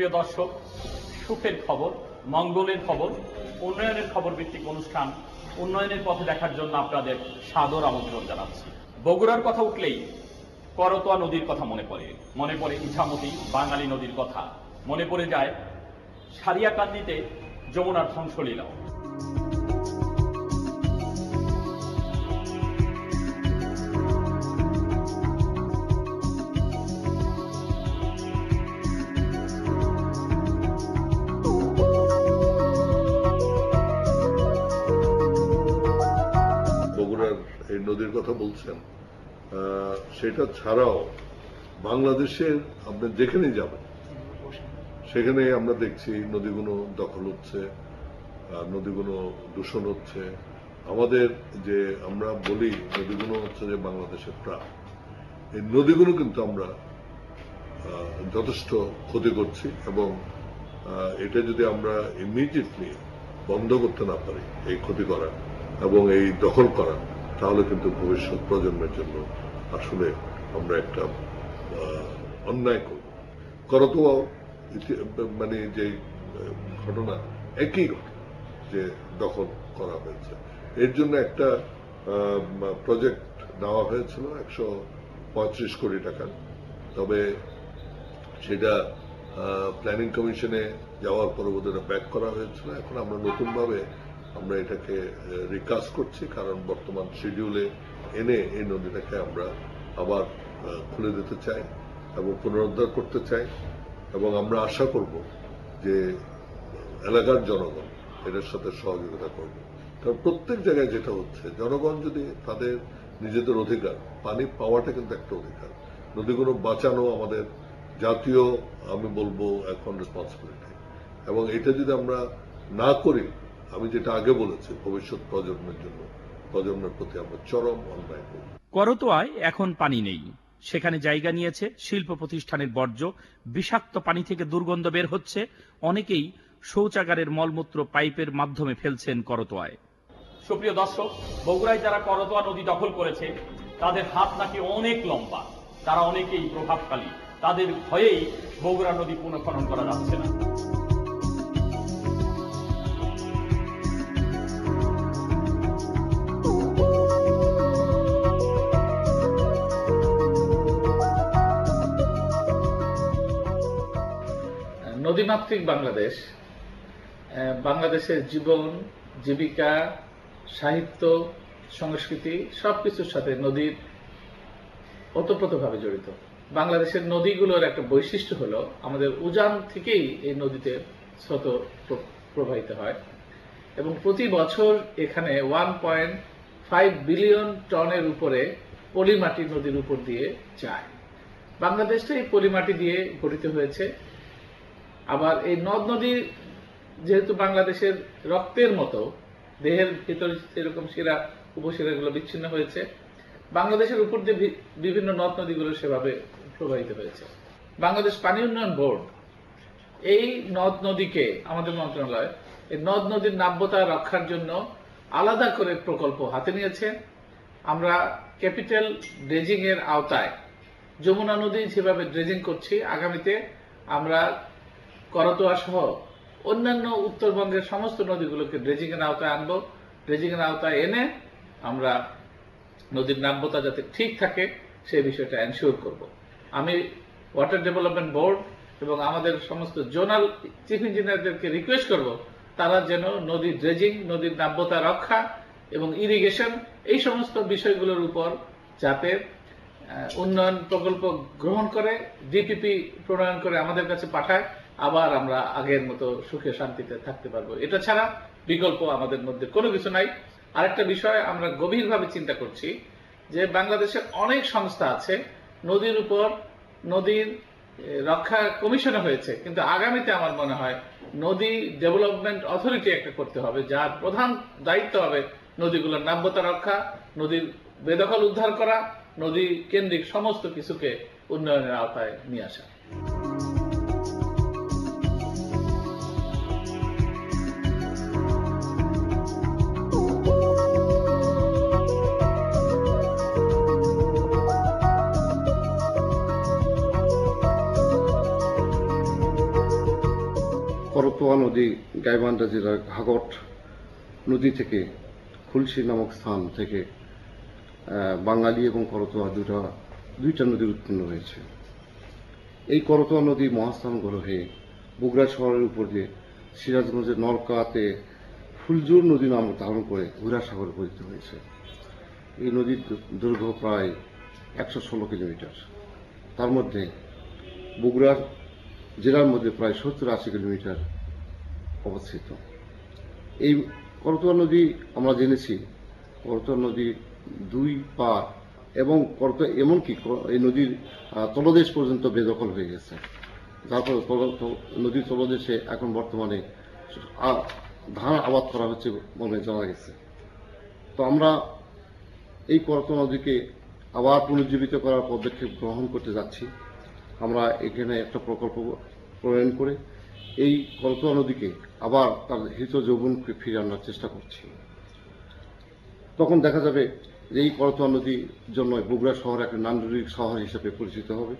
সুপ্রিয় দর্শক, সুখের খবর, মঙ্গলের খবর, উন্নয়নের খবর ভিত্তিক অনুষ্ঠান উন্নয়নের পথে দেখার জন্য আপনাদের সাদর আমন্ত্রণ জানাচ্ছি। বগুড়ার কথা উঠলেই করতোয়া নদীর কথা মনে পড়ে। মনে পড়ে ইছামতি, বাঙালি নদীর কথা। মনে পড়ে যায় সারিয়াকান্দিতে যমুনার ধ্বংসলীলাও। আহ, সেটা ছাড়াও বাংলাদেশের আপনি যেখানে যাবেন সেখানে আমরা দেখছি নদীগুলো দখল হচ্ছে নদীগুলো দূষণ হচ্ছে। আমাদের যে আমরা বলি নদীগুলো হচ্ছে যে বাংলাদেশের প্রাণ। এই নদীগুলো কিন্তু আমরা যথেষ্ট ক্ষতি করছি এবং এটা যদি আমরা ইমিডিয়েটলি বন্ধ করতে না পারি এই ক্ষতি করা এবং এই দখল করা তাহলে কিন্তু ভবিষ্যৎ প্রজন্মের জন্য আসলে আমরা একটা অন্যায় করব। করতোয়াও মানে যে ঘটনা একই ঘটনা যে দখল করা হয়েছে। এর জন্য একটা প্রজেক্ট নেওয়া হয়েছিল একশো পঁয়ত্রিশ কোটি টাকা। তবে সেটা প্ল্যানিং কমিশনে যাওয়ার পর ওদের ব্যাক করা হয়েছিল। এখন আমরা নতুনভাবে আমরা এটাকে রিকাজ করছি, কারণ বর্তমান শিডিউলে এনে এই নদীটাকে আমরা আবার খুলে দিতে চাই এবং পুনরুদ্ধার করতে চাই এবং আমরা আশা করব যে এলাকার জনগণ এটার সাথে সহযোগিতা করবে। কারণ প্রত্যেক জায়গায় যেটা হচ্ছে, জনগণ যদি তাদের নিজেদের অধিকার, পানি পাওয়াটা কিন্তু একটা অধিকার। নদীগুলো বাঁচানো আমাদের জাতীয়, আমি বলব, এখন রেসপন্সিবিলিটি এবং এটা যদি আমরা না করি আমি যেটা আগে বলেছি ভবিষ্যৎ প্রজন্মের জন্য প্রজন্মের প্রতি আমরা চরম অন্যায় করব করতোয়ায় এখন পানি নেই। সেখানে জায়গা নিয়েছে শিল্প প্রতিষ্ঠানের বর্জ্য বিষাক্ত পানি থেকে দুর্গন্ধ বের হচ্ছে। অনেকেই শৌচাগারের মলমূত্র পাইপের মাধ্যমে ফেলছেন করতোয়ায়। সুপ্রিয় দর্শক বগুড়ায় যারা করতোয়া নদী দখল করেছে তাদের হাত নাকি অনেক লম্বা। তারা অনেকেই প্রভাবশালী। তাদের ভয়েই বগুড়া নদী পুনঃখনন করা যাচ্ছে না। নদীমাতৃক বাংলাদেশ বাংলাদেশের জীবন, জীবিকা, সাহিত্য, সংস্কৃতি, সবকিছুর সাথে নদীর ওতপ্রোতভাবে জড়িত। বাংলাদেশের নদীগুলোর একটা বৈশিষ্ট্য হলো আমাদের উজান থেকেই এই নদীতে স্রোত প্রবাহিত হয় এবং প্রতি বছর এখানে ওয়ান পয়েন্ট ফাইভ বিলিয়ন টনের উপরে পলিমাটি নদীর উপর দিয়ে যায়। বাংলাদেশটা এই পলিমাটি দিয়ে গঠিত হয়েছে আবার এই নদ নদী যেহেতু বাংলাদেশের রক্তের মতো, দেহের ভিতরে এরকম শিরা, উপশিরাগুলো বিচ্ছিন্ন হয়েছে, বাংলাদেশের উপর দিয়ে বিভিন্ন নদ নদীগুলো সেভাবে প্রবাহিত হয়েছে। বাংলাদেশ পানি উন্নয়ন বোর্ড, এই নদ নদীকে আমাদের মন্ত্রণালয়, এই নদ নদীর নাব্যতা রক্ষার জন্য আলাদা করে প্রকল্প হাতে নিয়েছে। আমরা ক্যাপিটাল ড্রেজিং এর আওতায় যমুনা নদী যেভাবে ড্রেজিং করছি, আগামীতে আমরা করতোয়া সহ অন্যান্য উত্তরবঙ্গের সমস্ত নদীগুলোকে ড্রেজিংয়ের আওতায় আনব। ড্রেজিংয়ের আওতায় এনে আমরা নদীর নাব্যতা যাতে ঠিক থাকে সেই বিষয়টা এনশিওর করব। আমি ওয়াটার ডেভেলপমেন্ট বোর্ড এবং আমাদের সমস্ত জোনাল চিফ ইঞ্জিনিয়ারদেরকে রিকোয়েস্ট করব, তারা যেন নদীর ড্রেজিং নদীর নাব্যতা রক্ষা এবং ইরিগেশন এই সমস্ত বিষয়গুলোর উপর যাতে উন্নয়ন প্রকল্প গ্রহণ করে ডিপিপি প্রণয়ন করে আমাদের কাছে পাঠায়। আবার আমরা আগের মতো সুখে শান্তিতে থাকতে পারব। এটা ছাড়া বিকল্প আমাদের মধ্যে কোনো কিছু নাই। আরেকটা বিষয় আমরা গভীরভাবে চিন্তা করছি যে বাংলাদেশের অনেক সংস্থা আছে, নদীর উপর নদীর রক্ষা কমিশনে হয়েছে, কিন্তু আগামীতে আমার মনে হয় নদী ডেভেলপমেন্ট অথরিটি একটা করতে হবে, যার প্রধান দায়িত্ব হবে নদীগুলোর নাব্যতা রক্ষা, নদীর বেদখল উদ্ধার করা, নদী কেন্দ্রিক সমস্ত কিছুকে উন্নয়নের আওতায় নিয়ে আসা। করতোয়া নদী গাইবান্ধা জেলার ঘাগট নদী থেকে, খুলশি নামক স্থান থেকে বাঙালি এবং করতোয়া দুটা দুইটা নদী উৎপন্ন হয়েছে। এই করতোয়া নদী মহাস্থানগর হয়ে বগুড়া শহরের উপর দিয়ে সিরাজগঞ্জের নলকাতে ফুলজুর নদী নাম ধারণ করে ঘুরা সাগরে পরিচিত হয়েছে। এই নদীর দৈর্ঘ্য প্রায় একশো ষোলো কিলোমিটার। তার মধ্যে বগুড়ার জেলার মধ্যে প্রায় সত্তর আশি কিলোমিটার অবস্থিত। এই করতোয়া নদী আমরা জেনেছি। করতোয়া নদীর দুই পার এবং করতোয়া এমনকি এই নদীর তলদেশ পর্যন্ত বেদখল হয়ে গেছে। যার ফলে নদীর তলদেশে এখন বর্তমানে ধান আবাদ করা হচ্ছে বলে জানা গেছে। তো আমরা এই করতোয়া নদীকে আবার পুনর্জীবিত করার পদক্ষেপ গ্রহণ করতে যাচ্ছি। আমরা এখানে একটা প্রকল্প প্রণয়ন করে এই করতোয়া নদীকে আবার তার হিত যৌবনকে ফিরে আনার চেষ্টা করছি। তখন দেখা যাবে যে এই করতোয়া নদীর জন্য বগুড়া শহর একটা নান্দনিক শহর হিসেবে পরিচিত হবে।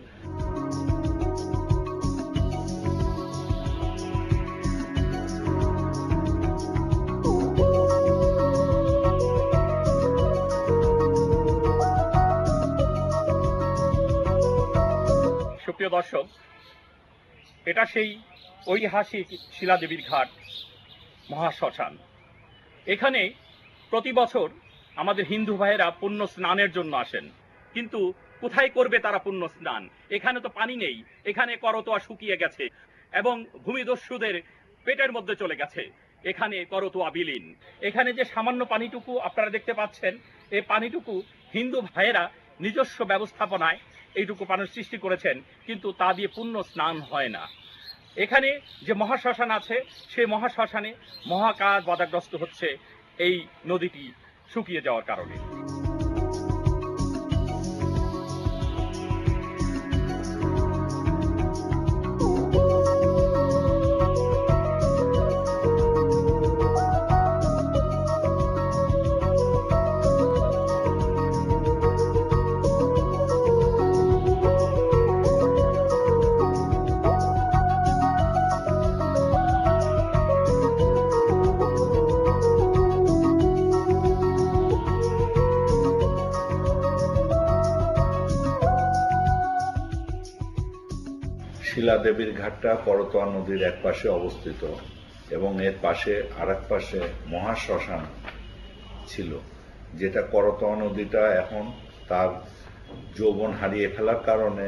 সুপ্রিয় দর্শক, এটা সেই ঐতিহাসিক শিলাদেবীর ঘাট, মহাশ্মশান। এখানে প্রতি বছর আমাদের হিন্দু ভাইয়েরা পুণ্য স্নানের জন্য আসেন। কিন্তু কোথায় করবে তারা পুণ্য স্নান? এখানে তো পানি নেই। এখানে করতোয়া শুকিয়ে গেছে এবং ভূমিদস্যুদের পেটের মধ্যে চলে গেছে। এখানে করতোয়া বিলীন। এখানে যে সামান্য পানিটুকু আপনারা দেখতে পাচ্ছেন এই পানিটুকু হিন্দু ভাইয়েরা নিজস্ব ব্যবস্থাপনায় এইটুকু পানি সৃষ্টি করেছেন, কিন্তু তা দিয়ে পুণ্য স্নান হয় না। এখানে যে মহাশ্মশান আছে সেই মহাশ্মশানে মহাকাশ বাধাগ্রস্ত হচ্ছে এই নদীটি শুকিয়ে যাওয়ার কারণে। শিলাদেবীর ঘাটটা করতোয়া নদীর এক পাশে অবস্থিত এবং এর পাশে আর এক পাশে মহাশ্মশান ছিল, যেটা করতোয়া নদীটা এখন তার যৌবন হারিয়ে ফেলার কারণে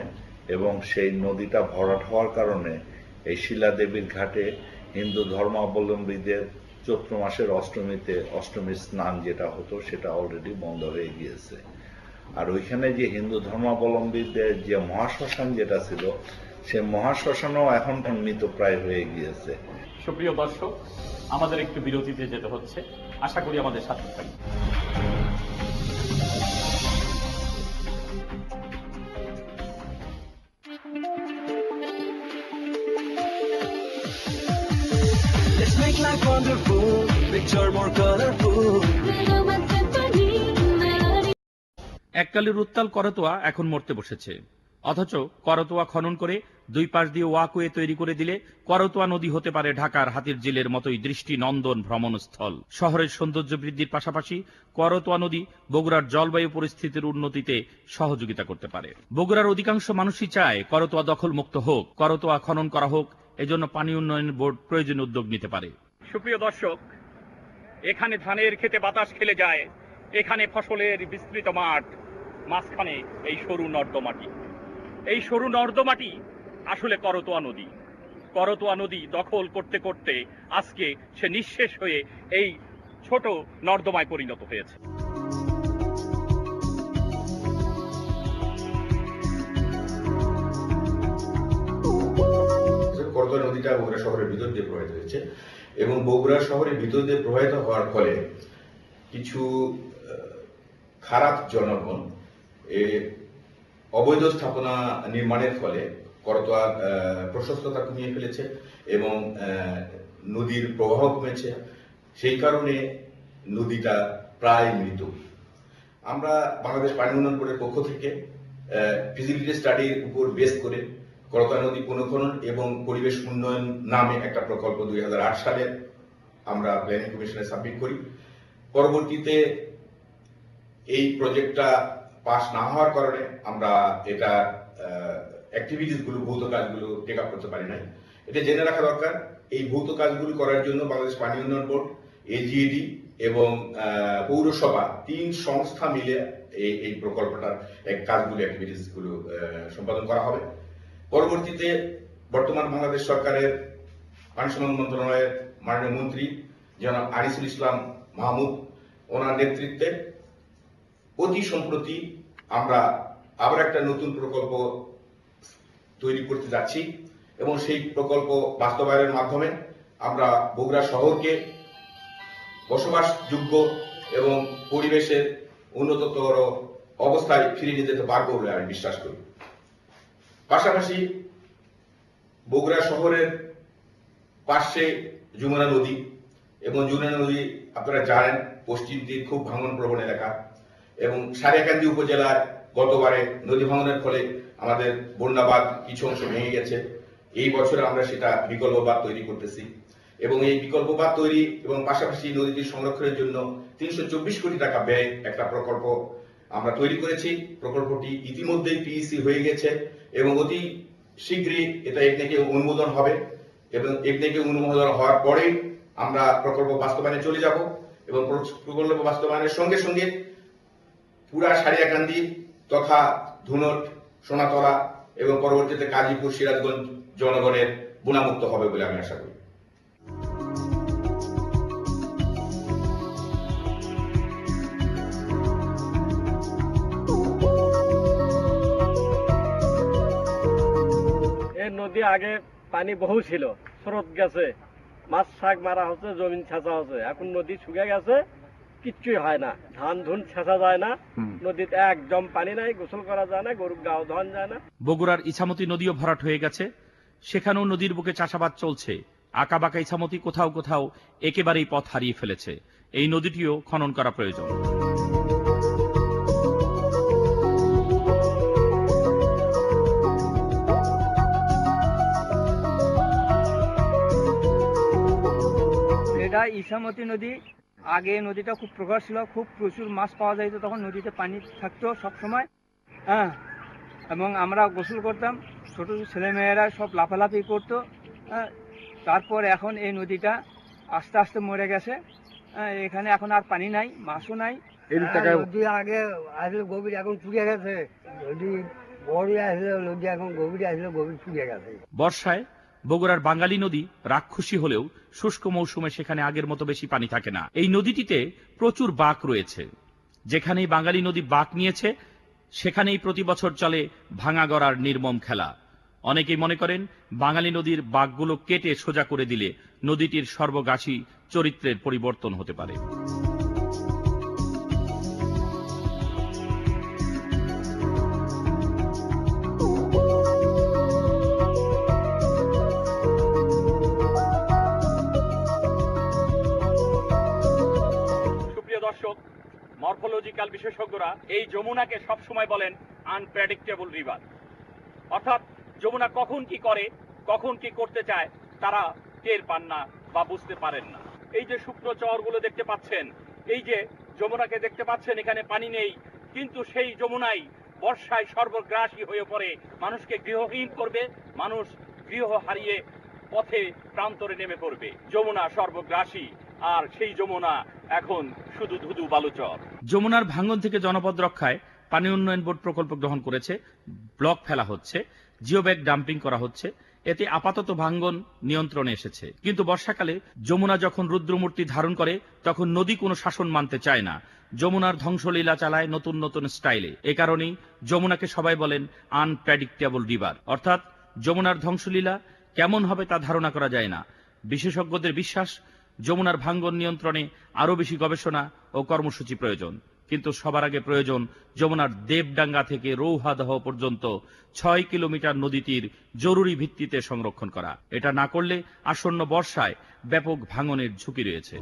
এবং সেই নদীটা ভরাট হওয়ার কারণে এই শিলাদেবীর ঘাটে হিন্দু ধর্মাবলম্বীদের চৈত্র মাসের অষ্টমীতে অষ্টমীর স্নান যেটা হতো, সেটা অলরেডি বন্ধ হয়ে গিয়েছে। আর ওইখানে যে হিন্দু ধর্মাবলম্বীদের যে মহাশ্মশান যেটা ছিল সে মহাশ্মশানও এখন মৃতপ্রায় হয়ে গিয়েছে। সুপ্রিয় দর্শক আমাদের একটু বিরতিতে যেতে হচ্ছে। আশা করি আমাদের সাথে থাকবে Let's make life wonderful, picture more colorful. এককালের উত্তাল করতোয়া এখন মরতে বসেছে। অথচ করতোয়া খনন করে দুই পাশ দিয়ে ওয়াকওয়ে তৈরি করে দিলে করতোয়া নদী হতে পারে ঢাকার হাতির জিলের মতোই দৃষ্টি নন্দন ভ্রমণস্থল। শহরের সৌন্দর্য বৃদ্ধির পাশাপাশি করতোয়া নদী বগুড়ার জলবায়ু পরিস্থিতির উন্নতিতে সহযোগিতা করতে পারে। বগুড়ার অধিকাংশ মানুষই চায় করতোয়া দখল মুক্ত হোক, করতোয়া খনন করা হোক, এজন্য পানি উন্নয়ন বোর্ড প্রয়োজনীয় উদ্যোগ নিতে পারে। সুপ্রিয় দর্শক, এখানে ধানের খেতে বাতাস খেলে যায়, এখানে ফসলের বিস্তৃত মাঠ, মাঝখানে এই সরু নর্দমাটি। এই সরু নর্দমাটি আসলে করতোয়া নদী। করতোয়া নদী দখল করতে করতে আজকে সে নিঃশেষ হয়ে এই ছোট নর্দমায় পরিণত হয়েছে। করতোয়া নদীটা বগুড়া শহরের ভিতর দিয়ে প্রবাহিত হয়েছে এবং বগুড়া শহরের ভিতর দিয়ে প্রবাহিত হওয়ার ফলে কিছু খারাপ জনগণ অবৈধ স্থাপনা নির্মাণের ফলে করতোয়ার প্রশস্ততা কমিয়ে ফেলেছে এবং নদীর প্রবাহ কমেছে। সেই কারণে নদীটা প্রায় মৃত। আমরা বাংলাদেশ পানি উন্নয়ন বোর্ডের পক্ষ থেকে ফিজিবিলিটি স্টাডির উপর বেস করে করতা নদী পুনঃখনন এবং পরিবেশ উন্নয়ন নামে একটা প্রকল্প দুই হাজার আট সালে আমরা প্ল্যানিং কমিশনে সাবমিট করি। পরবর্তীতে এই প্রজেক্টটা পাস না হওয়ার কারণে আমরা এটা অ্যাক্টিভিটিসগুলো, ভৌত কাজগুলো টেক আপ করতে পারি নাই। এটা জেনে রাখা দরকার, এই ভৌত কাজগুলো করার জন্য বাংলাদেশ পানি উন্নয়ন বোর্ড এজিএডি এবং পৌরসভা তিন সংস্থা মিলে এই এই প্রকল্পটার এক কাজগুলো অ্যাক্টিভিটিসগুলো সম্পাদন করা হবে। পরবর্তীতে বর্তমান বাংলাদেশ সরকারের পানি সম্পদ মন্ত্রণালয়ের মাননীয় মন্ত্রী জনাব আনিসুল ইসলাম মাহমুদ, ওনার নেতৃত্বে অতি সম্প্রতি আমরা আবার একটা নতুন প্রকল্প তৈরি করতে যাচ্ছি এবং সেই প্রকল্প বাস্তবায়নের মাধ্যমে আমরা বগুড়া শহরকে বসবাসযোগ্য এবং পরিবেশের উন্নততর অবস্থায় ফিরিয়ে নিয়ে যেতে পারব বলে আমি বিশ্বাস করি। পাশাপাশি বগুড়া শহরের পাশে যমুনা নদী এবং যমুনা নদী আপনারা জানেন, পশ্চিম দিক খুব ভাঙন প্রবণ এলাকা। এবং সারিয়াকান্দি উপজেলার গতবারে নদী ভাঙনের ফলে আমাদের বন্যাবাদ কিছু অংশ ভেঙে গেছে। এই বছর আমরা সেটা বিকল্প বাঁধ তৈরি করতেছি এবং এই বিকল্প বাঁধ তৈরি এবং পাশাপাশি নদীটি সংরক্ষণের জন্য তিনশো চব্বিশ কোটি টাকা ব্যয় একটা প্রকল্প আমরা তৈরি করেছি। প্রকল্পটি ইতিমধ্যেই পিইসি হয়ে গেছে এবং অতি শীঘ্রই এটা একদিকে অনুমোদন হবে এবং একদিকে অনুমোদন হওয়ার পরে আমরা প্রকল্প বাস্তবায়নে চলে যাব এবং প্রকল্প বাস্তবায়নের সঙ্গে সঙ্গে পুরা সারিয়াকান্দি তথা ধুনট, সোনাতলা এবং পরবর্তীতে কাজীপুর, সিরাজগঞ্জ জনগণের গুণামুক্ত হবে বলে আমি আশা করি। নদী আগে পানি বহু ছিল, স্রোত গেছে। মাছ শাক মারা হচ্ছে, জমিন ছেঁচা হচ্ছে। এখন নদী শুকে গেছে। কিচ্ছুই হয় না। ধান ধুন ছেঁচা যায় না। নদীতে একদম পানি নাই গোসল করা যায় না গরু গাও ধন যায় না। বগুড়ার ইছামতি নদীও ভরাট হয়ে গেছে। সেখানেও নদীর বুকে চাষাবাদ চলছে। আঁকাবাঁকা ইছামতি কোথাও কোথাও একেবারেই পথ হারিয়ে ফেলেছে। এই নদীটিও খনন করা প্রয়োজন। এটা ইসামতি নদী। আগে নদীটা খুব প্রখর ছিল খুব প্রচুর মাছ পাওয়া যাইতো তখন নদীতে পানি থাকতো সব সময় হ্যাঁ। এবং আমরা গোসল করতাম ছোট ছোট ছেলেমেয়েরা সব লাফালাফি করতো হ্যাঁ। তারপর এখন এই নদীটা আস্তে আস্তে মরে গেছে হ্যাঁ, এখানে এখন আর পানি নাই মাছও নাই। নদী আগে আসলে গভীর এখন শুকিয়ে গেছে। নদী বড় আসলে নদী এখন গভীর আসলে গভীর শুকিয়ে গেছে। বর্ষায় বগুড়ার বাঙালি নদী রাক্ষসী হলেও শুষ্ক মৌসুমে সেখানে আগের মতো বেশি পানি থাকে না। এই নদীটিতে প্রচুর বাঁক রয়েছে। যেখানেই বাঙালি নদী বাঁক নিয়েছে, সেখানেই প্রতি বছর চলে ভাঙাগড়ার নির্মম খেলা। অনেকেই মনে করেন, বাঙালি নদীর বাঁকগুলো কেটে সোজা করে দিলে নদীটির সর্বগাছী চরিত্রের পরিবর্তন হতে পারে। মরফোলজিক্যাল বিশেষজ্ঞরা এই যমুনাকে সবসময় বলেন আনপ্রেডিক্টেবল রিভার অর্থাৎ যমুনা কখন কি করে, কখন কি করতে চায়, তারা টের পান না বা বুঝতে পারেন না। এই যে শুকনো চরগুলো দেখতে পাচ্ছেন, এই যে যমুনাকে দেখতে পাচ্ছেন, এখানে পানি নেই, কিন্তু সেই যমুনাই বর্ষায় সর্বগ্রাসী হয়ে পড়ে, মানুষকে গৃহহীন করবে, মানুষ গৃহ হারিয়ে পথে প্রান্তরে নেমে পড়বে। যমুনা সর্বগ্রাসী। আর সেই যমুনা এখন শুধু ধুধু বালুচর। যমুনার ভাঙ্গন থেকে জনপদ রক্ষায় পানি উন্নয়ন বোর্ড প্রকল্প গ্রহণ করেছে, ব্লক ফেলা হচ্ছে, জিওব্যাগ ডাম্পিং করা হচ্ছে, এতে আপাতত ভাঙ্গন নিয়ন্ত্রণে এসেছে। কিন্তু বর্ষাকালে যমুনা যখন রুদ্রমূর্তি ধারণ করে, তখন নদী কোনো শাসন মানতে চায় না। যমুনার ধ্বংসলীলা চালায় নতুন নতুন স্টাইলে। এ কারণেই যমুনাকে সবাই বলেন আনপ্রেডিক্টেবল রিভার অর্থাৎ যমুনার ধ্বংসলীলা কেমন হবে তা ধারণা করা যায় না। বিশেষজ্ঞদের বিশ্বাস যমুনার ভাঙ্গন নিয়ন্ত্রণে আরও বেশি গবেষণা ও কর্মসূচি প্রয়োজন। কিন্তু সবার আগে প্রয়োজন যমুনার দেবডাঙ্গা থেকে রৌহাদহ পর্যন্ত ছয় কিলোমিটার নদীটির জরুরি ভিত্তিতে সংরক্ষণ করা। এটা না করলে আসন্ন বর্ষায় ব্যাপক ভাঙনের ঝুঁকি রয়েছে।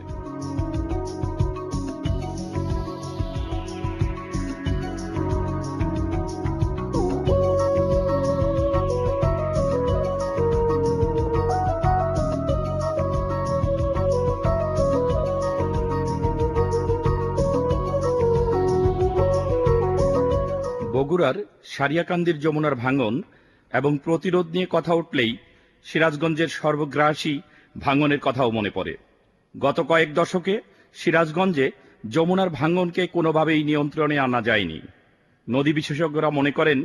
বগুড়ার সারিয়াকান্দির যমুনার ভাঙন এবং প্রতিরোধ নিয়ে কথা উঠলেই সিরাজগঞ্জের সর্বগ্রাসী ভাঙনের কথাও মনে পড়ে। গত কয়েক দশকে সিরাজগঞ্জে যমুনার ভাঙনকে কোনোভাবেই নিয়ন্ত্রণে আনা যায়নি। নদী বিশেষজ্ঞরা মনে করেন,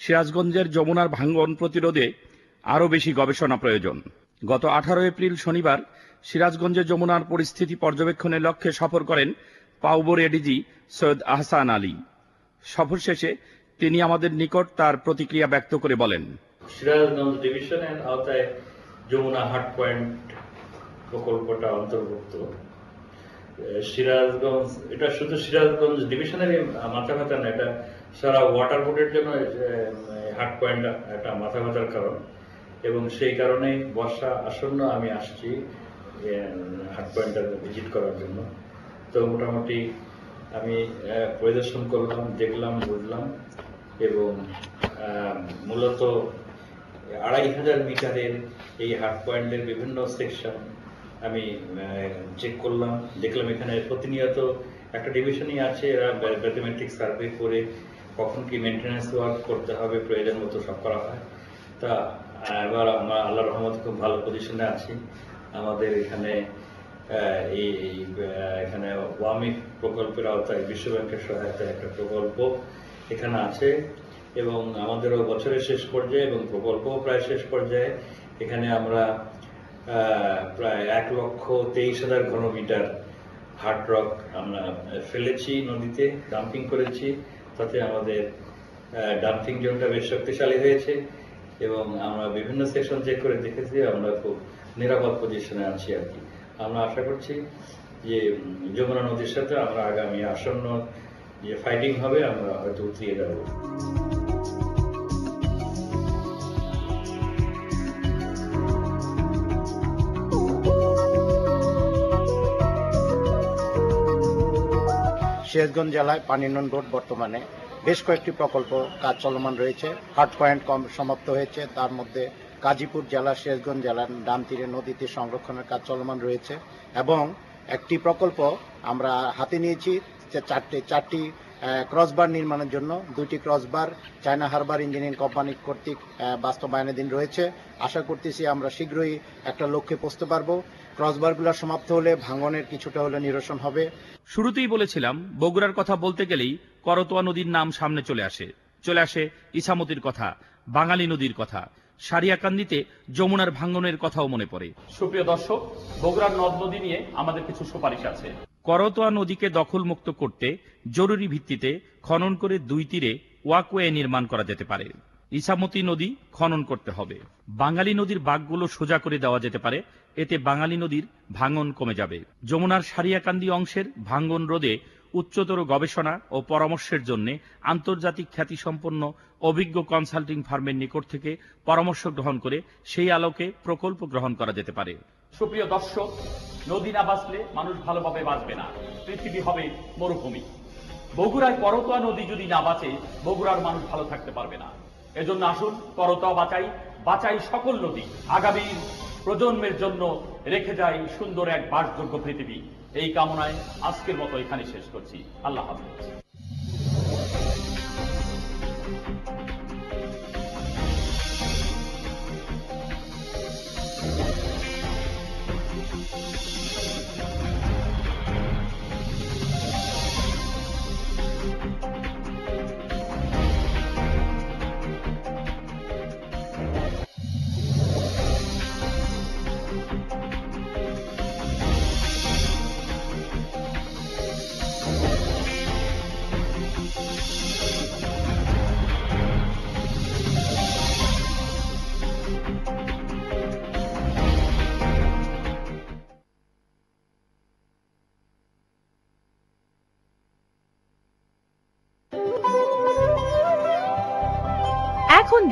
সিরাজগঞ্জের যমুনার ভাঙন প্রতিরোধে আরও বেশি গবেষণা প্রয়োজন। গত আঠারো এপ্রিল শনিবার সিরাজগঞ্জে যমুনার পরিস্থিতি পর্যবেক্ষণের লক্ষ্যে সফর করেন পাউবর এডিজি সৈয়দ আহসান আলী। সফর শেষে তিনি আমাদের নিকট তার প্রতিক্রিয়া ব্যক্ত করে বলেন। সিরাজগঞ্জ ডিভিশনের আওতায় যমুনা হাট পয়েন্ট প্রকল্পটা অন্তর্ভুক্ত। সিরাজগঞ্জ, এটা শুধু সিরাজগঞ্জ ডিভিশনেরই মাথা ব্যথা না, এটা সারা ওয়াটার বোর্ডের জন্য হাট পয়েন্ট একটা মাথা ব্যথার কারণ। এবং সেই কারণেই বর্ষা আসন্ন আমি আসছি হাট পয়েন্টটা ভিজিট করার জন্য। তো মোটামুটি আমি পরিদর্শন করলাম, দেখলাম, বুঝলাম। এবং মূলত আড়াই হাজার মিটারের এই হাট পয়েন্টের বিভিন্ন সেকশন আমি চেক করলাম। দেখলাম এখানে প্রতিনিয়ত একটা ডিভিশনই আছে, এরা ম্যাথমেটিক সার্ভে করে কখন কি মেনটেন্যান্স ওয়ার্ক করতে হবে, প্রয়োজন মতো সব করা হয়। তা, এবার আমরা আল্লাহ রহমত খুব ভালো পজিশনে আছি। আমাদের এখানে এই এখানে ওয়ামি প্রকল্পের আওতায় বিশ্ব ব্যাংকের সহায়তায় একটা প্রকল্প এখানে আছে এবং আমাদেরও বছরের শেষ পর্যায়ে এবং প্রকল্পও প্রায় শেষ পর্যায়ে। এখানে আমরা প্রায় এক লক্ষ তেইশ হাজার ঘনমিটার হার্ড রক আমরা ফেলেছি নদীতে ডাম্পিং করেছি। তাতে আমাদের ডাম্পিং জোনটা বেশ শক্তিশালী হয়েছে এবং আমরা বিভিন্ন সেকশন চেক করে দেখেছি, আমরা খুব নিরাপদ পজিশনে আছি আর কি। আমরা আশা করছি যে যমুনা নদীর সাথে আমরা আগামী আসন্ন যে ফাইটিং হবে, আমরা হয়তো উতরিয়ে যাব সিরাজগঞ্জ জেলায় পানি বোর্ড বর্তমানে বেশ কয়েকটি প্রকল্প কাজ চলমান রয়েছে। হার্ট পয়েন্ট কম সমাপ্ত হয়েছে, তার মধ্যে গাজীপুর জেলা, সিরাজগঞ্জ জেলার ডান তীরে নদীতে সংরক্ষণের কাজ চলমান রয়েছে এবং একটি প্রকল্প আমরা হাতে নিয়েছি চারটি চারটি ক্রসবার নির্মাণের জন্য। দুইটি crossbar China Harbour Engineering company কর্তৃক আহ, বাস্তবায়নাধীন রয়েছে। আশা করতেছি আমরা শীঘ্রই একটা লক্ষ্যে পৌঁছতে পারব। ক্রসবারগুলো সমাপ্ত হলে ভাঙনের কিছুটা হলে নিরসন হবে। শুরুতেই বলেছিলাম বগুড়ার কথা বলতে গেলেই করতোয়া নদীর নাম সামনে চলে আসে। চলে আসে ইসামতির কথা বাঙালি নদীর কথা। সারিয়াকান্দিতে যমুনার ভাঙ্গনের কথাও মনে পড়ে। সুপ্রিয় দর্শক বগুড়ার নদ নদী নিয়ে আমাদের কিছু সুপারিশ আছে। করতোয়া নদীকে দখলমুক্ত করতে জরুরি ভিত্তিতে খনন করে দুই তীরে ওয়াকওয়ে নির্মাণ করা যেতে পারে। ইসামতি নদী খনন করতে হবে। বাঙালি নদীর বাঘগুলো সোজা করে দেওয়া যেতে পারে। এতে বাঙালি নদীর ভাঙন কমে যাবে। যমুনার সারিয়াকান্দি অংশের ভাঙ্গন রোধে উচ্চতর গবেষণা ও পরামর্শের জন্য আন্তর্জাতিক খ্যাতিসম্পন্ন অভিজ্ঞ কনসাল্টিং ফার্মের নিকট থেকে পরামর্শ গ্রহণ করে সেই আলোকে প্রকল্প গ্রহণ করা যেতে পারে। সুপ্রিয় দর্শক নদী না বাঁচলে মানুষ ভালোভাবে বাঁচবে না। পৃথিবী হবে মরুভূমি। বগুড়ায় করতোয়া নদী যদি না বাঁচে, বগুড়ার মানুষ ভালো থাকতে পারবে না। এজন্য আসুন করতোয়া বাঁচাই বাঁচাই সকল নদী। আগামী প্রজন্মের জন্য রেখে যাই সুন্দর এক বাসযোগ্য পৃথিবী। এই কামনায় আজকের মতো এখানে শেষ করছি। আল্লাহ হাফিজ।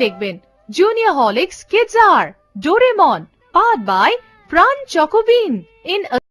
এখন দেখবেন junior Horlicks kids R Doraemon powered by Pran Chocobean in